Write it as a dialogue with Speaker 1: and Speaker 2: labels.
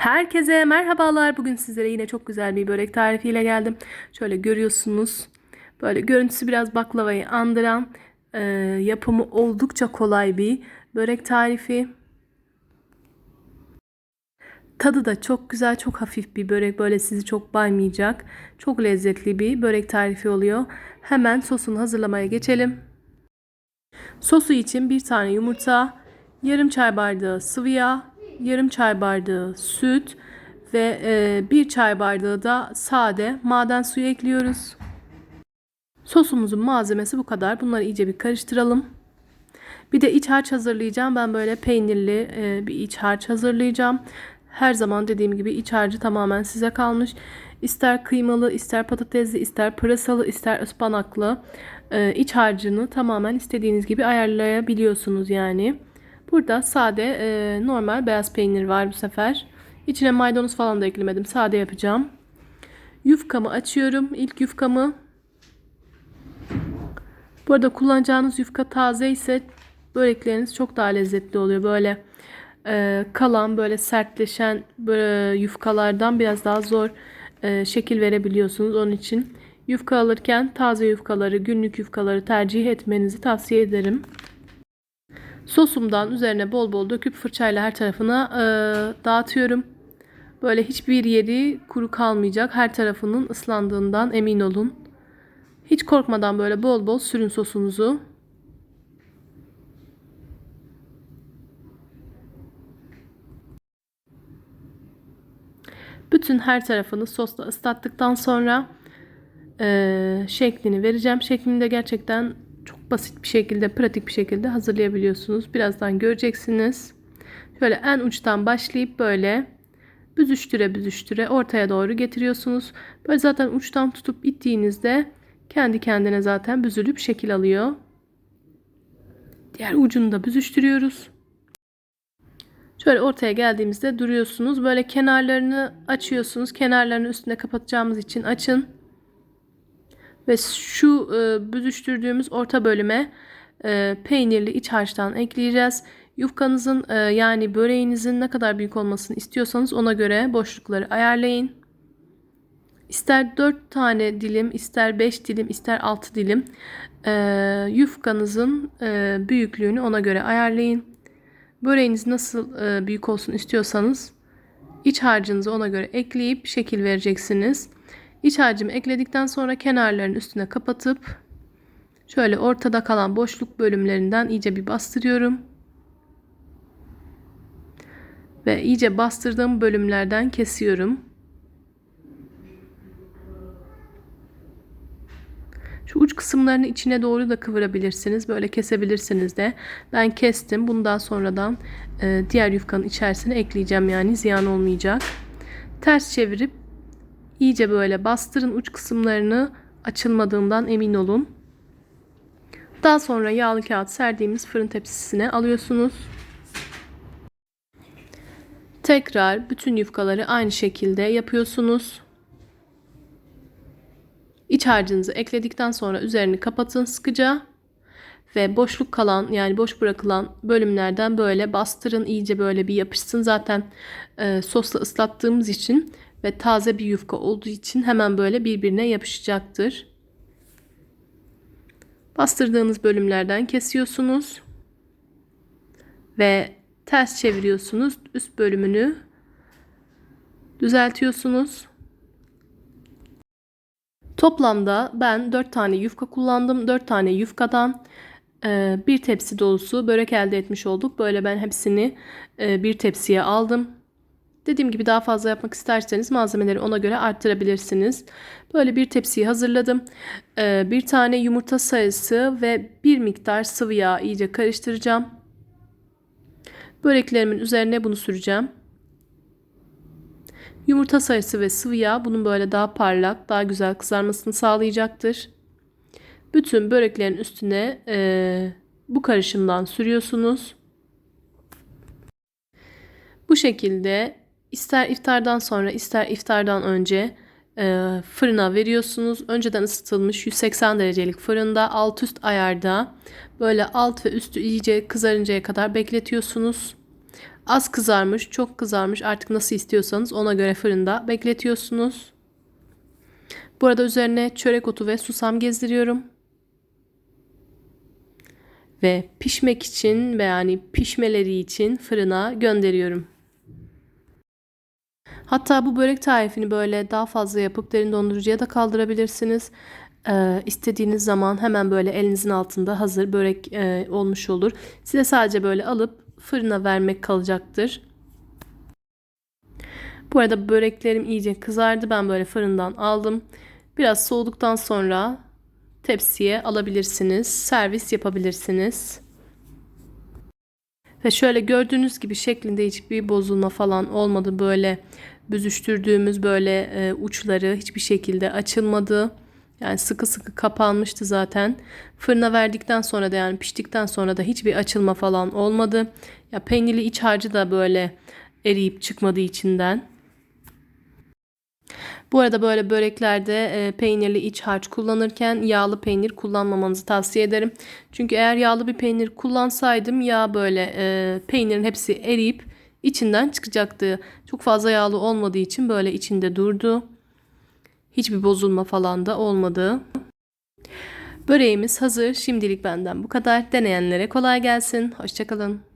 Speaker 1: Herkese merhabalar. Bugün sizlere yine çok güzel bir börek tarifiyle geldim. Şöyle görüyorsunuz. Böyle görüntüsü biraz baklavayı andıran, e, yapımı oldukça kolay bir börek tarifi. Tadı da çok güzel, çok hafif bir börek. Böyle sizi çok baymayacak. Çok lezzetli bir börek tarifi oluyor. Hemen sosunu hazırlamaya geçelim. Sosu için bir tane yumurta, yarım çay bardağı sıvı yağ, yarım çay bardağı süt ve e, bir çay bardağı da sade maden suyu ekliyoruz. Sosumuzun malzemesi bu kadar. Bunları iyice bir karıştıralım. Bir de iç harç hazırlayacağım. Ben böyle peynirli e, bir iç harç hazırlayacağım. Her zaman dediğim gibi iç harcı tamamen size kalmış. İster kıymalı, ister patatesli, ister pırasalı, ister ıspanaklı e, iç harcını tamamen istediğiniz gibi ayarlayabiliyorsunuz yani. Burada sade e, normal beyaz peynir var bu sefer. İçine maydanoz falan da eklemedim. Sade yapacağım. Yufkamı açıyorum. İlk yufkamı. Bu arada kullanacağınız yufka taze ise börekleriniz çok daha lezzetli oluyor. Böyle e, kalan böyle sertleşen böyle yufkalardan biraz daha zor e, şekil verebiliyorsunuz. Onun için yufka alırken taze yufkaları, günlük yufkaları tercih etmenizi tavsiye ederim. Sosumdan üzerine bol bol döküp fırçayla her tarafına e, dağıtıyorum. Böyle hiçbir yeri kuru kalmayacak. Her tarafının ıslandığından emin olun. Hiç korkmadan böyle bol bol sürün sosunuzu. Bütün her tarafını sosla ıslattıktan sonra e, şeklini vereceğim. Şeklini de gerçekten basit bir şekilde, pratik bir şekilde hazırlayabiliyorsunuz. Birazdan göreceksiniz. Şöyle en uçtan başlayıp böyle büzüştüre büzüştüre ortaya doğru getiriyorsunuz. Böyle zaten uçtan tutup ittiğinizde kendi kendine zaten büzülüp şekil alıyor. Diğer ucunu da büzüştürüyoruz. Şöyle ortaya geldiğimizde duruyorsunuz. Böyle kenarlarını açıyorsunuz. Kenarlarını üstüne kapatacağımız için açın. Ve şu e, büzüştürdüğümüz orta bölüme e, peynirli iç harçtan ekleyeceğiz. Yufkanızın e, yani böreğinizin ne kadar büyük olmasını istiyorsanız ona göre boşlukları ayarlayın. İster 4 tane dilim, ister 5 dilim, ister 6 dilim e, yufkanızın e, büyüklüğünü ona göre ayarlayın. Böreğiniz nasıl e, büyük olsun istiyorsanız iç harcınızı ona göre ekleyip şekil vereceksiniz. İç harcımı ekledikten sonra kenarların üstüne kapatıp şöyle ortada kalan boşluk bölümlerinden iyice bir bastırıyorum. Ve iyice bastırdığım bölümlerden kesiyorum. Şu uç kısımlarını içine doğru da kıvırabilirsiniz. Böyle kesebilirsiniz de. Ben kestim. Bundan sonradan e, diğer yufkanın içerisine ekleyeceğim yani ziyan olmayacak. Ters çevirip iyice böyle bastırın uç kısımlarını açılmadığından emin olun. Daha sonra yağlı kağıt serdiğimiz fırın tepsisine alıyorsunuz. Tekrar bütün yufkaları aynı şekilde yapıyorsunuz. İç harcınızı ekledikten sonra üzerini kapatın sıkıca ve boşluk kalan yani boş bırakılan bölümlerden böyle bastırın iyice böyle bir yapışsın. Zaten e, sosla ıslattığımız için ve taze bir yufka olduğu için hemen böyle birbirine yapışacaktır. Bastırdığınız bölümlerden kesiyorsunuz ve ters çeviriyorsunuz. Üst bölümünü düzeltiyorsunuz. Toplamda ben 4 tane yufka kullandım. 4 tane yufkadan e, bir tepsi dolusu börek elde etmiş olduk. Böyle ben hepsini e, bir tepsiye aldım. Dediğim gibi daha fazla yapmak isterseniz malzemeleri ona göre arttırabilirsiniz. Böyle bir tepsiyi hazırladım. E, bir tane yumurta sayısı ve bir miktar sıvı yağ iyice karıştıracağım. Böreklerimin üzerine bunu süreceğim. Yumurta sarısı ve sıvı yağ bunun böyle daha parlak, daha güzel kızarmasını sağlayacaktır. Bütün böreklerin üstüne e, bu karışımdan sürüyorsunuz. Bu şekilde ister iftardan sonra ister iftardan önce e, fırına veriyorsunuz. Önceden ısıtılmış 180 derecelik fırında alt üst ayarda böyle alt ve üstü iyice kızarıncaya kadar bekletiyorsunuz. Az kızarmış, çok kızarmış artık nasıl istiyorsanız ona göre fırında bekletiyorsunuz. Bu arada üzerine çörek otu ve susam gezdiriyorum. Ve pişmek için ve yani pişmeleri için fırına gönderiyorum. Hatta bu börek tarifini böyle daha fazla yapıp derin dondurucuya da kaldırabilirsiniz. Ee, istediğiniz zaman hemen böyle elinizin altında hazır börek e, olmuş olur. Size sadece böyle alıp fırına vermek kalacaktır. Bu arada böreklerim iyice kızardı. Ben böyle fırından aldım. Biraz soğuduktan sonra tepsiye alabilirsiniz. Servis yapabilirsiniz. Ve şöyle gördüğünüz gibi şeklinde hiçbir bozulma falan olmadı. Böyle büzüştürdüğümüz böyle e, uçları hiçbir şekilde açılmadı. Yani sıkı sıkı kapanmıştı zaten. Fırına verdikten sonra da yani piştikten sonra da hiçbir açılma falan olmadı. Ya peynirli iç harcı da böyle eriyip çıkmadı içinden. Bu arada böyle böreklerde e, peynirli iç harç kullanırken yağlı peynir kullanmamanızı tavsiye ederim. Çünkü eğer yağlı bir peynir kullansaydım yağ böyle e, peynirin hepsi eriyip içinden çıkacaktı. Çok fazla yağlı olmadığı için böyle içinde durdu. Hiçbir bozulma falan da olmadı. Böreğimiz hazır. Şimdilik benden bu kadar. Deneyenlere kolay gelsin. Hoşçakalın.